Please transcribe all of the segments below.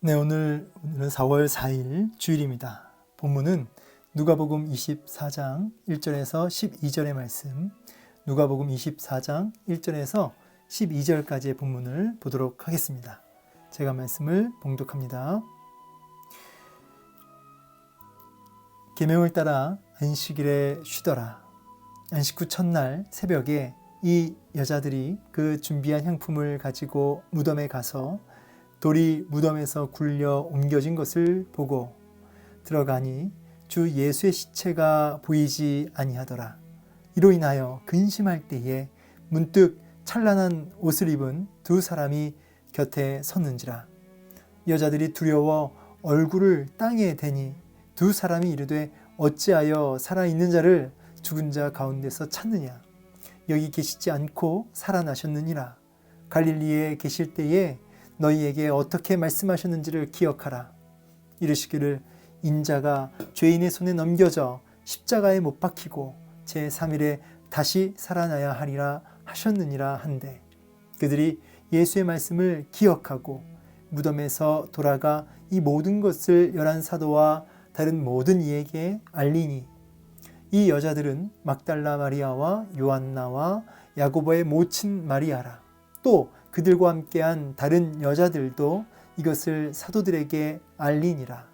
네, 오늘, 오늘은 4월 4일 주일입니다. 본문은 누가복음 24장 1절에서 12절의 말씀, 누가복음 24장 1절에서 12절까지의 본문을 보도록 하겠습니다. 제가 말씀을 봉독합니다. 계명을 따라 안식일에 쉬더라. 안식 후 첫날 새벽에 이 여자들이 그 준비한 향품을 가지고 무덤에 가서 돌이 무덤에서 굴려 옮겨진 것을 보고 들어가니 주 예수의 시체가 보이지 아니하더라. 이로 인하여 근심할 때에 문득 찬란한 옷을 입은 두 사람이 곁에 섰는지라. 여자들이 두려워 얼굴을 땅에 대니 두 사람이 이르되 어찌하여 살아있는 자를 죽은 자 가운데서 찾느냐. 여기 계시지 않고 살아나셨느니라. 갈릴리에 계실 때에 너희에게 어떻게 말씀하셨는지를 기억하라. 이르시기를 인자가 죄인의 손에 넘겨져 십자가에 못 박히고 제3일에 다시 살아나야 하리라 하셨느니라 한데 그들이 예수의 말씀을 기억하고 무덤에서 돌아가 이 모든 것을 열한 사도와 다른 모든 이에게 알리니 이 여자들은 막달라 마리아와 요한나와 야고보의 모친 마리아라 또 그들과 함께한 다른 여자들도 이것을 사도들에게 알리니라.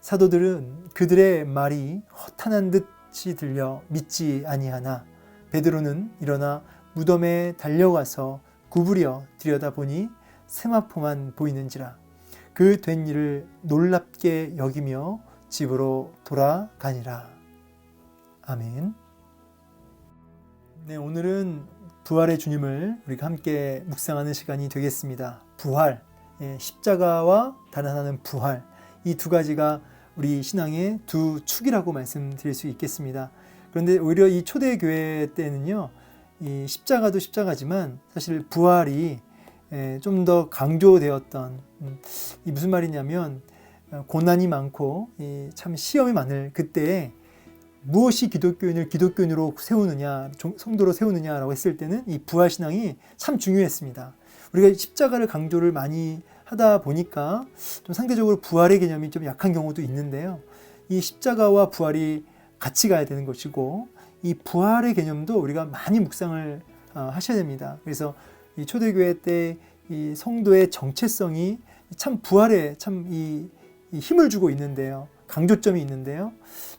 사도들은 그들의 말이 허탄한 듯이 들려 믿지 아니하나 베드로는 일어나 무덤에 달려가서 구부려 들여다보니 세마포만 보이는지라 그 된 일을 놀랍게 여기며 집으로 돌아가니라. 아멘. 네, 오늘은 부활의 주님을 우리가 함께 묵상하는 시간이 되겠습니다. 부활, 예, 십자가와 다른 하나는 부활. 이 두 가지가 우리 신앙의 두 축이라고 말씀드릴 수 있겠습니다. 그런데 오히려 이 초대교회 때는요, 이 십자가도 십자가지만 사실 부활이 예, 좀더 강조되었던, 음, 이 무슨 말이냐면, 어, 고난이 많고, 참 시험이 많을 그때에 무엇이 기독교인을 기독교인으로 세우느냐, 성도로 세우느냐라고 했을 때는 이 부활 신앙이 참 중요했습니다. 우리가 십자가를 강조를 많이 하다 보니까 좀 상대적으로 부활의 개념이 좀 약한 경우도 있는데요. 이 십자가와 부활이 같이 가야 되는 것이고 이 부활의 개념도 우리가 많이 묵상을 어, 하셔야 됩니다. 그래서 이 초대교회 때 이 성도의 정체성이 참 부활에 참 이 힘을 주고 있는데요. 강조점이 있는데요.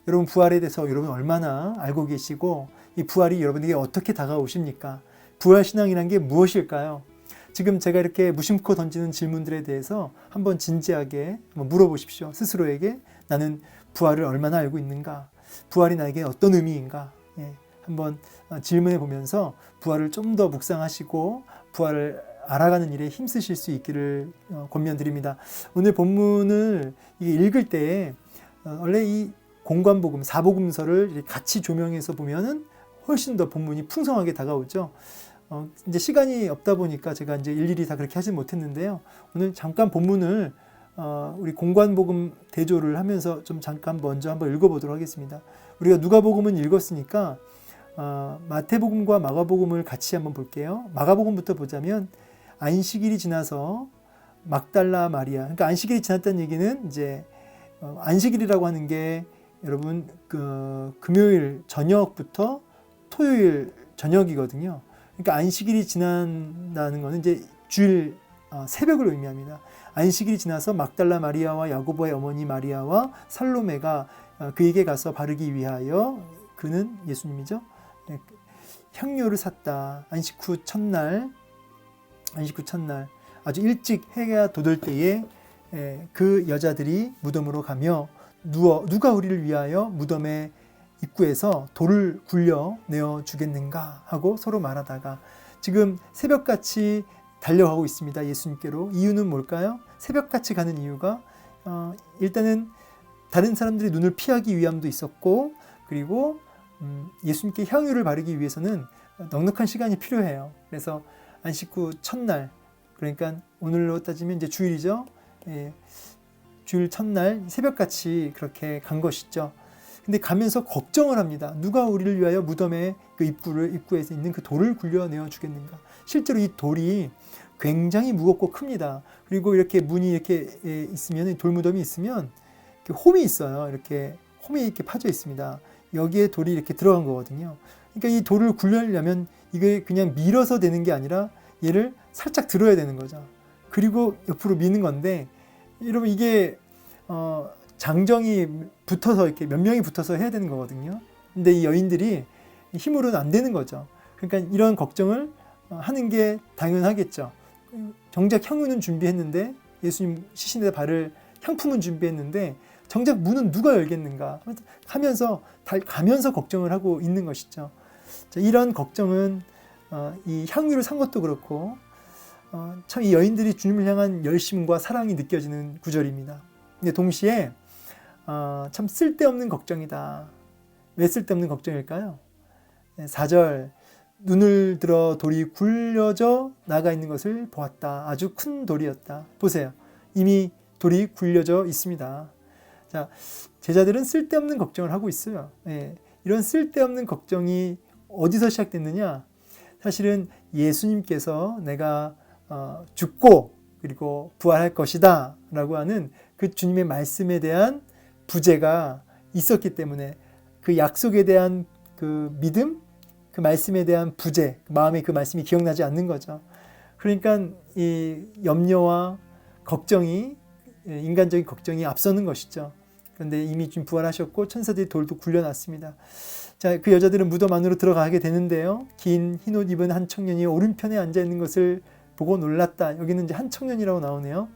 여러분 부활에 대해서 여러분 얼마나 알고 계시고 이 부활이 여러분에게 어떻게 다가오십니까? 부활 신앙이란 게 무엇일까요? 지금 제가 이렇게 무심코 던지는 질문들에 대해서 한번 진지하게 한번 물어보십시오. 스스로에게 나는 부활을 얼마나 알고 있는가? 부활이 나에게 어떤 의미인가? 예, 한번 어, 질문해 보면서 부활을 좀 더 묵상하시고 부활을 알아가는 일에 힘쓰실 수 있기를 어, 권면드립니다. 오늘 본문을 읽을 때 어, 원래 이 공관복음, 사복음서를 같이 조명해서 보면은 훨씬 더 본문이 풍성하게 다가오죠. 어, 이제 시간이 없다 보니까 제가 이제 일일이 다 그렇게 하진 못했는데요. 오늘 잠깐 본문을 어, 우리 공관복음 대조를 하면서 좀 잠깐 먼저 한번 읽어보도록 하겠습니다. 우리가 누가복음은 읽었으니까 어, 마태복음과 마가복음을 같이 한번 볼게요. 마가복음부터 보자면 안식일이 지나서 막달라 마리아. 그러니까 안식일이 지났다는 얘기는 이제 어, 안식일이라고 하는 게 여러분 그 금요일 저녁부터 토요일 저녁이거든요. 그러니까 안식일이 지난다는 것은 이제 주일 어, 새벽을 의미합니다. 안식일이 지나서 막달라 마리아와 야고보의 어머니 마리아와 살로메가 어, 그에게 가서 바르기 위하여 그는 예수님이죠. 네, 향료를 샀다. 안식 후 첫날 안식 후 첫날 아주 일찍 해가 돋을 때에 그 여자들이 무덤으로 가며 누워 누가 우리를 위하여 무덤의 입구에서 돌을 굴려 내어 주겠는가 하고 서로 말하다가 지금 새벽같이 달려가고 있습니다. 예수님께로 이유는 뭘까요? 새벽같이 가는 이유가 어, 일단은 다른 사람들이 눈을 피하기 위함도 있었고 그리고 음, 예수님께 향유를 바르기 위해서는 넉넉한 시간이 필요해요. 그래서 안식 후 첫날 그러니까 오늘로 따지면 이제 주일이죠. 예, 주일 첫날 새벽같이 그렇게 간 것이죠. 근데 가면서 걱정을 합니다. 누가 우리를 위하여 무덤의 그 입구를 입구에서 있는 그 돌을 굴려내어 주겠는가? 실제로 이 돌이 굉장히 무겁고 큽니다. 그리고 이렇게 문이 이렇게 예, 있으면 돌무덤이 있으면 홈이 있어요. 이렇게 홈이 이렇게 파져 있습니다. 여기에 돌이 이렇게 들어간 거거든요. 그러니까 이 돌을 굴려려면 이게 그냥 밀어서 되는 게 아니라 얘를 살짝 들어야 되는 거죠. 그리고 옆으로 미는 건데 여러분 이게 어, 장정이 붙어서 이렇게 몇 명이 붙어서 해야 되는 거거든요. 근데 이 여인들이 힘으로는 안 되는 거죠. 그러니까 이런 걱정을 어, 하는 게 당연하겠죠. 정작 향유는 준비했는데 예수님 시신에 발을 향품은 준비했는데 정작 문은 누가 열겠는가 하면서 달- 가면서 걱정을 하고 있는 것이죠. 자, 이런 걱정은 어, 이 향유를 산 것도 그렇고 어, 참이 여인들이 주님을 향한 열심과 사랑이 느껴지는 구절입니다. 근데 동시에 어, 참 쓸데없는 걱정이다. 왜 쓸데없는 걱정일까요? 4절 눈을 들어 돌이 굴려져 나가 있는 것을 보았다. 아주 큰 돌이었다. 보세요. 이미 돌이 굴려져 있습니다. 자, 제자들은 쓸데없는 걱정을 하고 있어요. 예, 이런 쓸데없는 걱정이 어디서 시작됐느냐? 사실은 예수님께서 내가 어, 죽고 그리고 부활할 것이다 라고 하는 그 주님의 말씀에 대한 부재가 있었기 때문에 그 약속에 대한 그 믿음, 그 말씀에 대한 부재, 마음에 그 말씀이 기억나지 않는 거죠. 그러니까 이 염려와 걱정이 예, 인간적인 걱정이 앞서는 것이죠. 그런데 이미 지금 부활하셨고 천사들이 돌도 굴려놨습니다. 자, 그 여자들은 무덤 안으로 들어가게 되는데요. 긴 흰옷 입은 한 청년이 오른편에 앉아 있는 것을 보고 놀랐다. 여기는 이제 한 청년이라고 나오네요.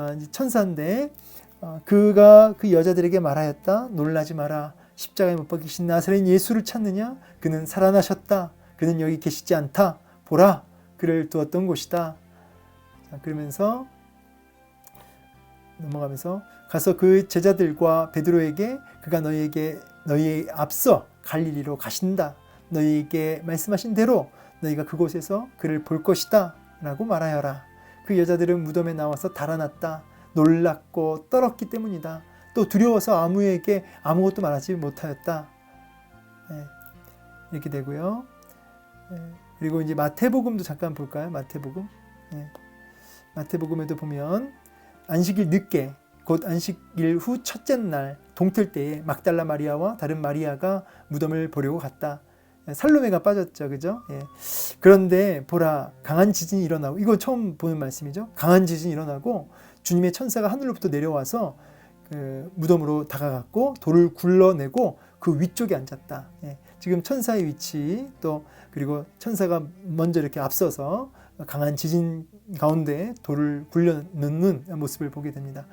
아, 이제 천사인데 어, 그가 그 여자들에게 말하였다. 놀라지 마라. 십자가에 못 박히신 나사렛 예수를 찾느냐? 그는 살아나셨다. 그는 여기 계시지 않다. 보라. 그를 두었던 곳이다. 자, 그러면서 넘어가면서 가서 그 제자들과 베드로에게 그가 너희에게 너희에 앞서 갈릴리로 가신다. 너희에게 말씀하신 대로 너희가 그곳에서 그를 볼 것이다. 라고 말하여라. 그 여자들은 무덤에 나와서 달아났다. 놀랐고 떨었기 때문이다. 또 두려워서 아무에게 아무것도 말하지 못하였다. 예, 이렇게 되고요. 예, 그리고 이제 마태복음도 잠깐 볼까요? 마태복음. 예, 마태복음에도 보면 안식일 늦게 곧 안식일 후 첫째 날 동틀 때에 막달라 마리아와 다른 마리아가 무덤을 보려고 갔다. 예, 살로메가 빠졌죠, 그죠? 예. 그런데 보라 강한 지진이 일어나고 이거 처음 보는 말씀이죠. 강한 지진이 일어나고 주님의 천사가 하늘로부터 내려와서 그 무덤으로 다가갔고 돌을 굴러내고 그 위쪽에 앉았다. 예. 지금 천사의 위치 또 그리고 천사가 먼저 이렇게 앞서서 강한 지진 가운데 돌을 굴려 넣는 모습을 보게 됩니다.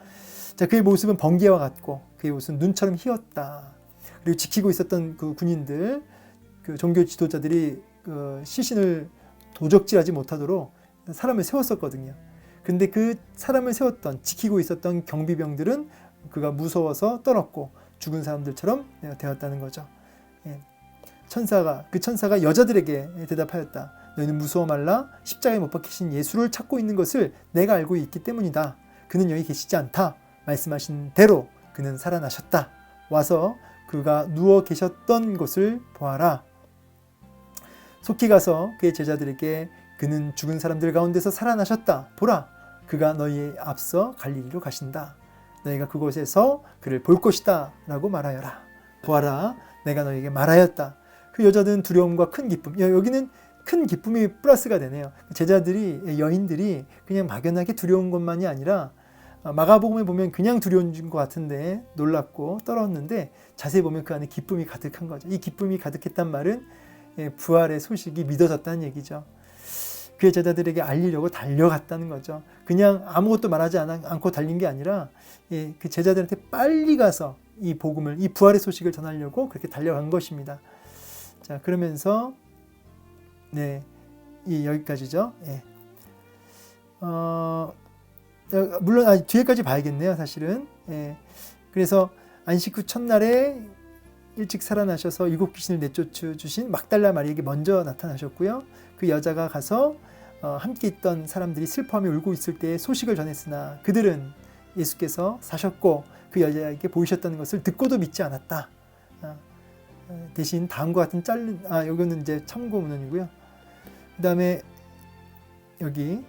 자, 그의 모습은 번개와 같고 그의 옷은 눈처럼 희었다. 그리고 지키고 있었던 그 군인들, 그 종교 지도자들이 그 시신을 도적질하지 못하도록 사람을 세웠었거든요. 근데 그 사람을 세웠던 지키고 있었던 경비병들은 그가 무서워서 떨었고 죽은 사람들처럼 되었다는 거죠. 예. 천사가 그 천사가 여자들에게 대답하였다. 너희는 무서워 말라 십자가에 못 박히신 예수를 찾고 있는 것을 내가 알고 있기 때문이다. 그는 여기 계시지 않다. 말씀하신 대로 그는 살아나셨다. 와서 그가 누워 계셨던 곳을 보아라. 속히 가서 그의 제자들에게 그는 죽은 사람들 가운데서 살아나셨다. 보라. 그가 너희의 앞서 갈릴리로 가신다. 너희가 그곳에서 그를 볼 것이다. 라고 말하여라. 보아라. 내가 너희에게 말하였다. 그 여자들은 두려움과 큰 기쁨. 여기는 큰 기쁨이 플러스가 되네요. 제자들이, 여인들이 그냥 막연하게 두려운 것만이 아니라 마가복음에 보면 그냥 두려운 것 같은데 놀랐고 떨었는데 자세히 보면 그 안에 기쁨이 가득한 거죠. 이 기쁨이 가득했단 말은 예, 부활의 소식이 믿어졌다는 얘기죠. 그의 제자들에게 알리려고 달려갔다는 거죠. 그냥 아무것도 말하지 않고 달린 게 아니라 예, 그 제자들한테 빨리 가서 이 복음을, 이 부활의 소식을 전하려고 그렇게 달려간 것입니다. 자, 그러면서 네, 이 여기까지죠. 예. 어, 물론 아, 뒤에까지 봐야겠네요, 사실은. 예. 그래서 안식 후 첫날에 일찍 살아나셔서 일곱 귀신을 내쫓아 주신 막달라 마리에게 먼저 나타나셨고요. 그 여자가 가서 어, 함께 있던 사람들이 슬퍼하며 울고 있을 때 소식을 전했으나 그들은 예수께서 사셨고 그 여자에게 보이셨다는 것을 듣고도 믿지 않았다. 어, 대신 다음과 같은 짧은 아 여기는 이제 참고 문헌이고요. 그 다음에 여기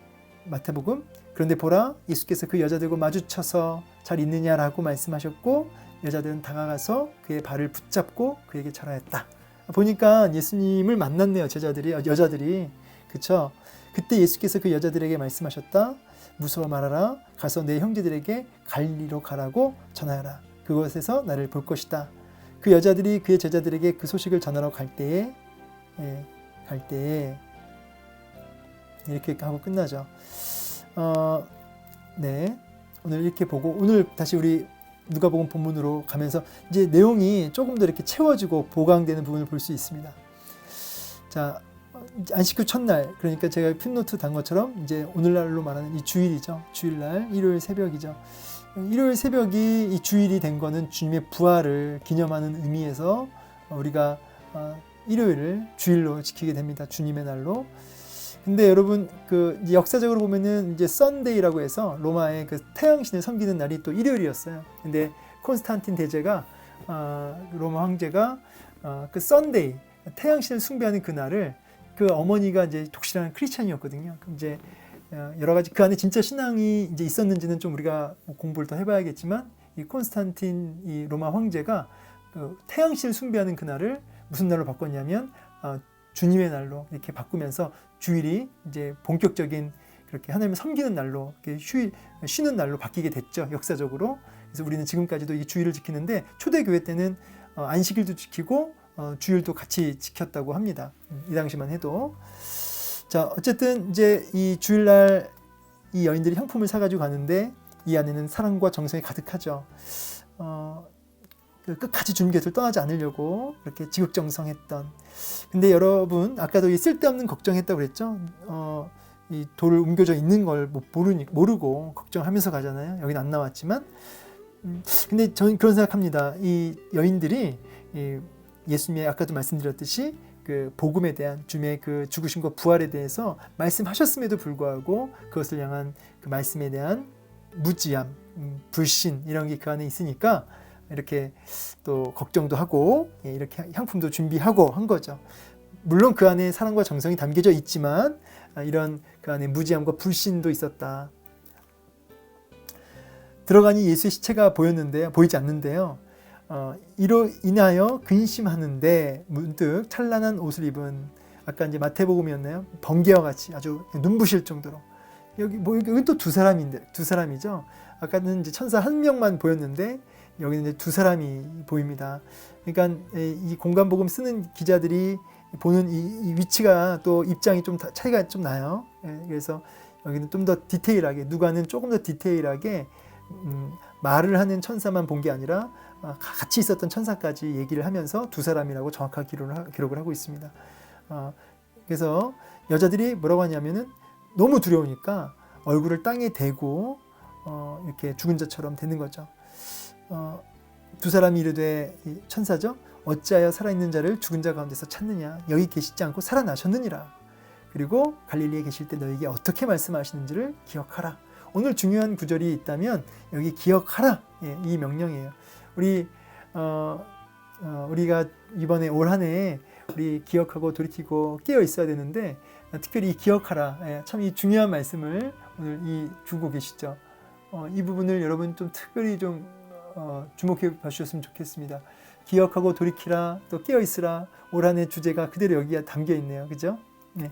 마태복음 그런데 보라 예수께서 그 여자들과 마주쳐서 잘 있느냐라고 말씀하셨고 여자들은 다가가서 그의 발을 붙잡고 그에게 절하였다. 보니까 예수님을 만났네요 제자들이 어, 여자들이 그쵸? 그때 예수께서 그 여자들에게 말씀하셨다. 무서워 말아라. 가서 내 형제들에게 갈리로 가라고 전하여라. 그곳에서 나를 볼 것이다. 그 여자들이 그의 제자들에게 그 소식을 전하러 갈 때에 예, 갈 때에 이렇게 하고 끝나죠. 어, 네. 오늘 이렇게 보고 오늘 다시 우리 누가복음 본문으로 가면서 이제 내용이 조금 더 이렇게 채워지고 보강되는 부분을 볼 수 있습니다. 자, 안식구 첫날 그러니까 제가 핀노트 단 것처럼 이제 오늘날로 말하는 이 주일이죠. 주일날 일요일 새벽이죠. 일요일 새벽이 이 주일이 된 거는 주님의 부활을 기념하는 의미에서 우리가 어, 일요일을 주일로 지키게 됩니다. 주님의 날로. 근데 여러분 그 역사적으로 보면은 이제 썬데이라고 해서 로마의 그 태양신을 섬기는 날이 또 일요일이었어요. 근데 콘스탄틴 대제가 어, 로마 황제가 어, 그 썬데이 태양신을 숭배하는 그 날을 그 어머니가 이제 독실한 크리스찬이었거든요. 이제 어, 여러 가지 그 안에 진짜 신앙이 이제 있었는지는 좀 우리가 뭐 공부를 더 해봐야겠지만 이 콘스탄틴 이 로마 황제가 그 태양신을 숭배하는 그날을 무슨 날로 바꿨냐면 어, 주님의 날로 이렇게 바꾸면서 주일이 이제 본격적인 그렇게 하나님을 섬기는 날로 쉬, 쉬는 날로 바뀌게 됐죠 역사적으로. 그래서 우리는 지금까지도 이 주일을 지키는데 초대교회 때는 어, 안식일도 지키고 어, 주일도 같이 지켰다고 합니다. 이 당시만 해도. 자, 어쨌든 이제 이 주일날 이 여인들이 향품을 사가지고 가는데 이 안에는 사랑과 정성이 가득하죠. 어, 그 끝까지 주님 곁을 떠나지 않으려고 그렇게 지극정성했던. 근데 여러분 아까도 이 쓸데없는 걱정했다고 그랬죠. 어, 이 돌을 옮겨져 있는 걸 모르니, 모르고 걱정하면서 가잖아요. 여기는 안 나왔지만. 음, 근데 저는 그런 생각합니다. 이 여인들이 이 예수님의 아까도 말씀드렸듯이 그 복음에 대한 주님의 그 죽으심과 부활에 대해서 말씀하셨음에도 불구하고 그것을 향한 그 말씀에 대한 무지함, 음, 불신 이런 게 그 안에 있으니까 이렇게 또 걱정도 하고 예, 이렇게 향품도 준비하고 한 거죠. 물론 그 안에 사랑과 정성이 담겨져 있지만 아, 이런 그 안에 무지함과 불신도 있었다. 들어가니 예수의 시체가 보였는데요, 보이지 않는데요. 어, 이로 인하여 근심하는데 문득 찬란한 옷을 입은 아까 이제 마태복음이었나요? 번개와 같이 아주 눈부실 정도로 여기 뭐 여기 또 두 사람인데 두 사람이죠. 아까는 이제 천사 한 명만 보였는데 여기는 이제 두 사람이 보입니다. 그러니까 이 공간 복음 쓰는 기자들이 보는 이, 이 위치가 또 입장이 좀 차이가 좀 나요. 예, 그래서 여기는 좀 더 디테일하게 누가는 조금 더 디테일하게 음, 말을 하는 천사만 본 게 아니라 아, 같이 있었던 천사까지 얘기를 하면서 두 사람이라고 정확하게 기록을, 기록을 하고 있습니다. 어, 그래서 여자들이 뭐라고 하냐면은 너무 두려우니까 얼굴을 땅에 대고 어, 이렇게 죽은 자처럼 되는 거죠. 어, 두 사람이 이르되 천사죠. 어찌하여 살아있는 자를 죽은 자 가운데서 찾느냐? 여기 계시지 않고 살아나셨느니라. 그리고 갈릴리에 계실 때 너에게 어떻게 말씀하시는지를 기억하라. 오늘 중요한 구절이 있다면 여기 기억하라. 예, 이 명령이에요. 우리 어, 어, 우리가 이번에 올 한해 우리 기억하고 돌이키고 깨어 있어야 되는데 특별히 이 기억하라. 예, 참이 중요한 말씀을 오늘 이 주고 계시죠. 어, 이 부분을 여러분 좀 특별히 좀 어, 주목해 봐주셨으면 좋겠습니다. 기억하고 돌이키라 또 깨어 있으라 올 한해 주제가 그대로 여기에 담겨 있네요. 그죠? 네.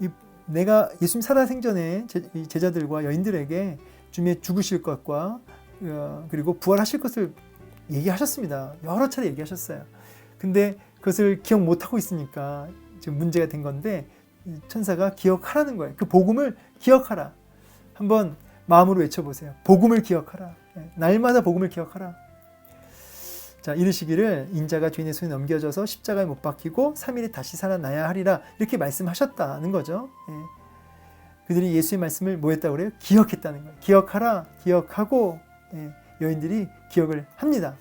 이, 내가 예수님 살아생전에 제, 제자들과 여인들에게 주님의 죽으실 것과 어, 그리고 부활하실 것을 얘기하셨습니다. 여러 차례 얘기하셨어요. 근데 그것을 기억 못하고 있으니까 지금 문제가 된 건데 천사가 기억하라는 거예요. 그 복음을 기억하라. 한번 마음으로 외쳐보세요. 복음을 기억하라. 예, 날마다 복음을 기억하라. 자, 이르시기를 인자가 죄인의 손에 넘겨져서 십자가에 못 박히고 3일에 다시 살아나야 하리라. 이렇게 말씀하셨다는 거죠. 예. 그들이 예수의 말씀을 뭐 했다고 그래요? 기억했다는 거예요. 기억하라. 기억하고 예, 여인들이 기억을 합니다.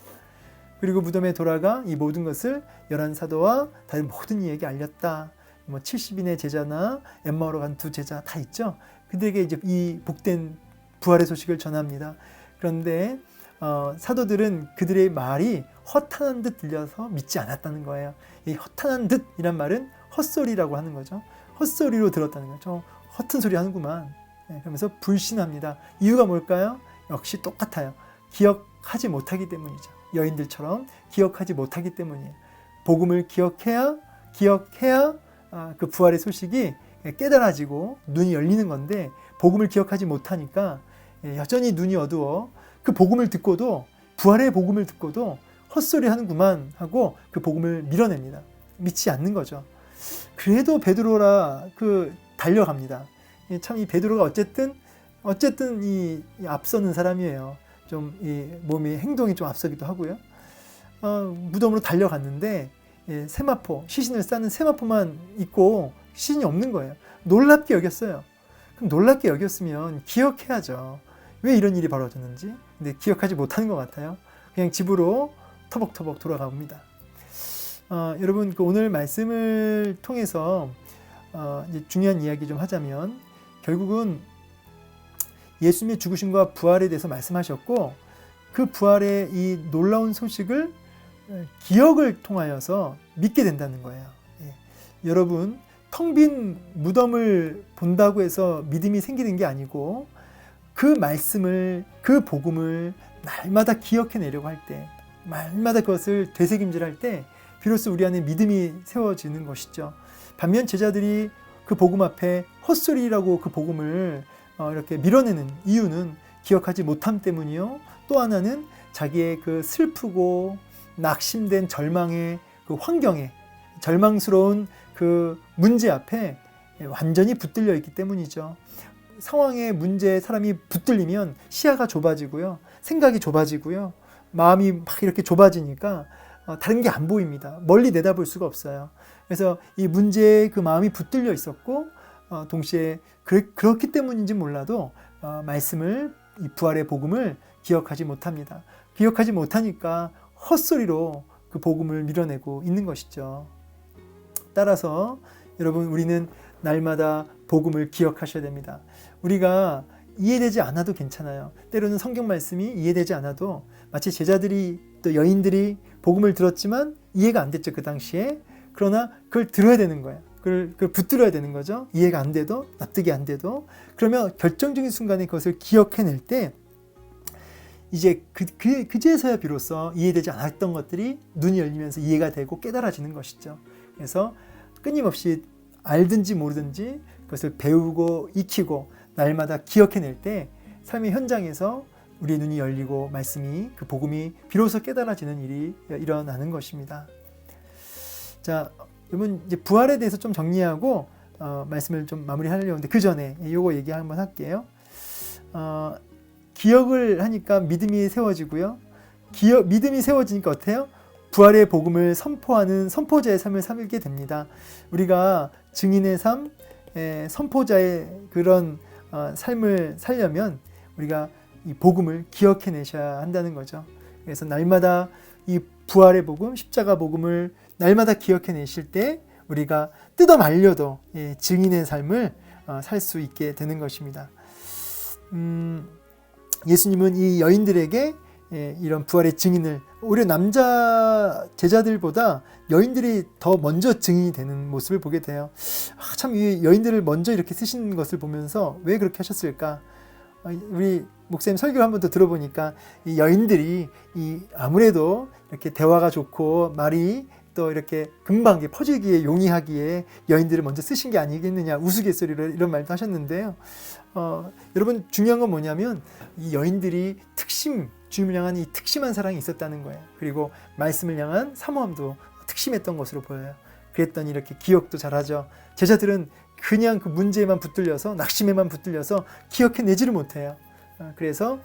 그리고 무덤에 돌아가 이 모든 것을 열한 사도와 다른 모든 이에게 알렸다. 뭐 70인의 제자나 엠마오로 간 두 제자 다 있죠. 그들에게 이제 이 복된 부활의 소식을 전합니다. 그런데 어, 사도들은 그들의 말이 허탄한 듯 들려서 믿지 않았다는 거예요. 이 허탄한 듯이란 말은 헛소리라고 하는 거죠. 헛소리로 들었다는 거죠. 허튼 소리 하는구만. 예, 그러면서 불신합니다. 이유가 뭘까요? 역시 똑같아요. 기억하지 못하기 때문이죠. 여인들처럼 기억하지 못하기 때문이에요. 복음을 기억해야 기억해야 아, 그 부활의 소식이 깨달아지고 눈이 열리는 건데 복음을 기억하지 못하니까 예, 여전히 눈이 어두워 그 복음을 듣고도 부활의 복음을 듣고도 헛소리 하는구만 하고 그 복음을 밀어냅니다. 믿지 않는 거죠. 그래도 베드로라 그 달려갑니다. 참 이 베드로가 어쨌든 어쨌든 이, 이 앞서는 사람이에요. 좀 이 몸이 행동이 좀 앞서기도 하고요. 어, 무덤으로 달려갔는데 예, 세마포 시신을 싸는 세마포만 있고 시신이 없는 거예요. 놀랍게 여겼어요. 그럼 놀랍게 여겼으면 기억해야죠. 왜 이런 일이 벌어졌는지. 근데 기억하지 못하는 것 같아요. 그냥 집으로 터벅터벅 돌아갑니다. 어, 여러분 그 오늘 말씀을 통해서 어, 중요한 이야기 좀 하자면 결국은 예수님의 죽으심과 부활에 대해서 말씀하셨고 그 부활의 이 놀라운 소식을 기억을 통하여서 믿게 된다는 거예요. 예. 여러분 텅 빈 무덤을 본다고 해서 믿음이 생기는 게 아니고 그 말씀을 그 복음을 날마다 기억해내려고 할 때, 날마다 그것을 되새김질할 때 비로소 우리 안에 믿음이 세워지는 것이죠. 반면 제자들이 그 복음 앞에 헛소리라고 그 복음을 어, 이렇게 밀어내는 이유는 기억하지 못함 때문이요. 또 하나는 자기의 그 슬프고 낙심된 절망의 그 환경에 절망스러운 그 문제 앞에 완전히 붙들려 있기 때문이죠. 상황의 문제에 사람이 붙들리면 시야가 좁아지고요. 생각이 좁아지고요. 마음이 막 이렇게 좁아지니까 어, 다른 게 안 보입니다. 멀리 내다볼 수가 없어요. 그래서 이 문제에 그 마음이 붙들려 있었고 어, 동시에 그, 렇기 때문인지 몰라도 어, 말씀을 이 부활의 복음을 기억하지 못합니다. 기억하지 못하니까 헛소리로 그 복음을 밀어내고 있는 것이죠. 따라서 여러분 우리는 날마다 복음을 기억하셔야 됩니다. 우리가 이해되지 않아도 괜찮아요. 때로는 성경 말씀이 이해되지 않아도 마치 제자들이 또 여인들이 복음을 들었지만 이해가 안 됐죠 그 당시에. 그러나 그걸 들어야 되는 거예요. 그걸, 그걸 붙들어야 되는 거죠. 이해가 안 돼도 납득이 안 돼도 그러면 결정적인 순간에 그것을 기억해낼 때 이제 그, 그, 그제서야 비로소 이해되지 않았던 것들이 눈이 열리면서 이해가 되고 깨달아지는 것이죠. 그래서 끊임없이 알든지 모르든지 그것을 배우고 익히고 날마다 기억해낼 때 삶의 현장에서 우리의 눈이 열리고 말씀이 그 복음이 비로소 깨달아지는 일이 일어나는 것입니다. 자, 여러분 이제 부활에 대해서 좀 정리하고 어, 말씀을 좀 마무리하려고 하는데 그 전에 요거 얘기 한번 할게요. 어, 기억을 하니까 믿음이 세워지고요. 기억, 믿음이 세워지니까 어때요? 부활의 복음을 선포하는 선포자의 삶을 살게 됩니다. 우리가 증인의 삶, 에, 선포자의 그런 어, 삶을 살려면 우리가 이 복음을 기억해내셔야 한다는 거죠. 그래서 날마다 이 부활의 복음, 십자가 복음을 날마다 기억해내실 때 우리가 뜯어 말려도 예, 증인의 삶을 어, 살수 있게 되는 것입니다. 음, 예수님은 이 여인들에게 예, 이런 부활의 증인을 오히려 남자 제자들보다 여인들이 더 먼저 증인이 되는 모습을 보게 돼요. 아, 참이 여인들을 먼저 이렇게 쓰신 것을 보면서 왜 그렇게 하셨을까? 아, 우리 목사님 설교를 한번 더 들어보니까 이 여인들이 이 아무래도 이렇게 대화가 좋고 말이 또 이렇게 금방 퍼지기에 용이하기에 여인들을 먼저 쓰신 게 아니겠느냐 우스갯소리로 이런 말도 하셨는데요. 어, 여러분 중요한 건 뭐냐면 이 여인들이 특심 주님을 향한 이 특심한 사랑이 있었다는 거예요. 그리고 말씀을 향한 사모함도 특심했던 것으로 보여요. 그랬더니 이렇게 기억도 잘하죠. 제자들은 그냥 그 문제에만 붙들려서 낙심에만 붙들려서 기억해내지를 못해요. 어, 그래서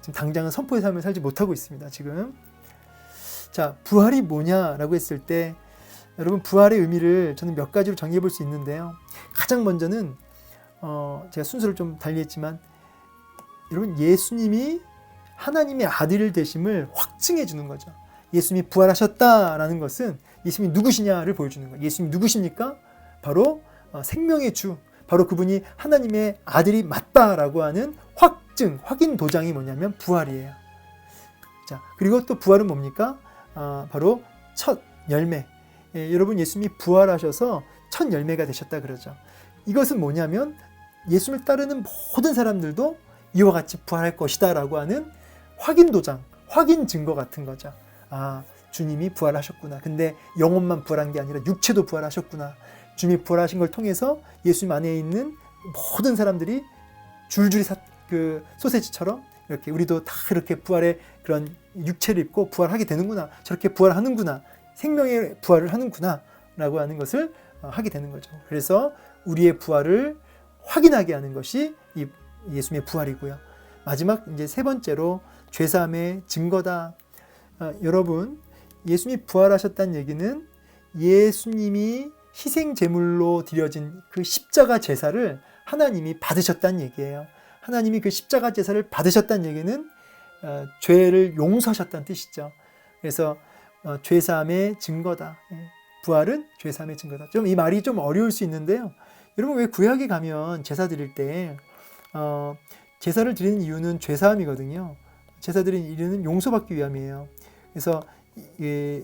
지금 당장은 선포의 삶을 살지 못하고 있습니다. 지금 자 부활이 뭐냐라고 했을 때 여러분 부활의 의미를 저는 몇 가지로 정리해 볼 수 있는데요. 가장 먼저는 어, 제가 순서를 좀 달리했지만 여러분 예수님이 하나님의 아들 되심을 확증해 주는 거죠. 예수님이 부활하셨다라는 것은 예수님이 누구시냐를 보여주는 거예요. 예수님이 누구십니까? 바로 어, 생명의 주, 바로 그분이 하나님의 아들이 맞다라고 하는 확증, 확인 도장이 뭐냐면 부활이에요. 자, 그리고 또 부활은 뭡니까? 아, 바로 첫 열매. 예, 여러분 예수님이 부활하셔서 첫 열매가 되셨다 그러죠. 이것은 뭐냐면 예수를 따르는 모든 사람들도 이와 같이 부활할 것이다라고 하는 확인 도장, 확인 증거 같은 거죠. 아, 주님이 부활하셨구나. 근데 영혼만 부활한 게 아니라 육체도 부활하셨구나. 주님이 부활하신 걸 통해서 예수님 안에 있는 모든 사람들이 줄줄이 사, 그 소세지처럼 이렇게 우리도 다 이렇게 부활의 그런 육체를 입고 부활하게 되는구나. 저렇게 부활하는구나. 생명의 부활을 하는구나. 라고 하는 것을 어, 하게 되는 거죠. 그래서 우리의 부활을 확인하게 하는 것이 이 예수님의 부활이고요. 마지막 이제 세 번째로 죄사함의 증거다. 아, 여러분, 예수님이 부활하셨다는 얘기는 예수님이 희생 제물로 드려진 그 십자가 제사를 하나님이 받으셨다는 얘기예요. 하나님이 그 십자가 제사를 받으셨다는 얘기는 어, 죄를 용서하셨다는 뜻이죠. 그래서 어, 죄사함의 증거다. 예. 부활은 죄사함의 증거다. 좀 이 말이 좀 어려울 수 있는데요. 여러분 왜 구약에 가면 제사 드릴 때 어, 제사를 드리는 이유는 죄사함이거든요. 제사 드리는 이유는 용서받기 위함이에요. 그래서 이,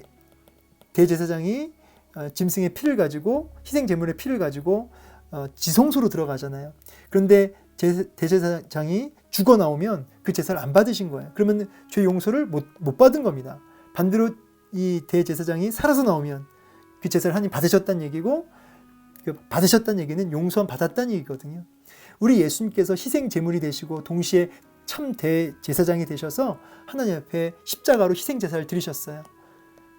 대제사장이 어, 짐승의 피를 가지고 희생 제물의 피를 가지고 어, 지성소로 들어가잖아요. 그런데 제, 대제사장이 죽어 나오면 그 제사를 안 받으신 거예요. 그러면 죄 용서를 못, 못 받은 겁니다. 반대로 이 대제사장이 살아서 나오면 그 제사를 하나님 받으셨다는 얘기고 그 받으셨다는 얘기는 용서함 받았다는 얘기거든요. 우리 예수님께서 희생 제물이 되시고 동시에 참 대제사장이 되셔서 하나님 앞에 십자가로 희생 제사를 드리셨어요.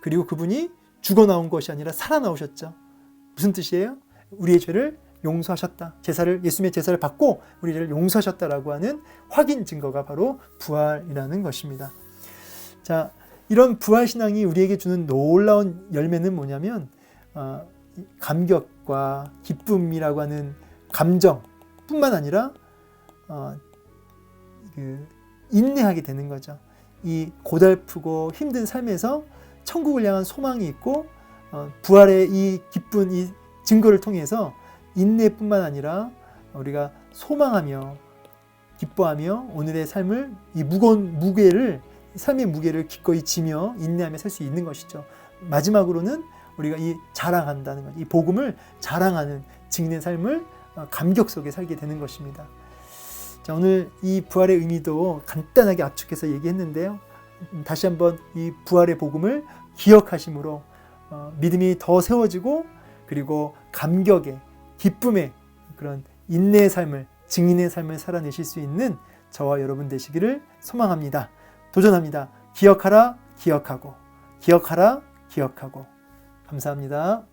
그리고 그분이 죽어 나온 것이 아니라 살아 나오셨죠. 무슨 뜻이에요? 우리의 죄를 용서하셨다. 제사를 예수님의 제사를 받고 우리 죄를 용서하셨다라고 하는 확인 증거가 바로 부활이라는 것입니다. 자, 이런 부활 신앙이 우리에게 주는 놀라운 열매는 뭐냐면 어, 감격과 기쁨이라고 하는 감정뿐만 아니라 어, 그 인내하게 되는 거죠. 이 고달프고 힘든 삶에서 천국을 향한 소망이 있고 어, 부활의 이 기쁜 이 증거를 통해서 인내뿐만 아니라 우리가 소망하며 기뻐하며 오늘의 삶을 이 무거운 무게를 삶의 무게를 기꺼이 지며 인내하며 살 수 있는 것이죠. 마지막으로는 우리가 이 자랑한다는 것, 이 복음을 자랑하는 증인의 삶을 어, 감격 속에 살게 되는 것입니다. 자, 오늘 이 부활의 의미도 간단하게 압축해서 얘기했는데요. 음, 다시 한번 이 부활의 복음을 기억하심으로 어, 믿음이 더 세워지고 그리고 감격의 기쁨의 그런 인내의 삶을 증인의 삶을 살아내실 수 있는 저와 여러분 되시기를 소망합니다. 도전합니다. 기억하라, 기억하고, 기억하라, 기억하고. 감사합니다.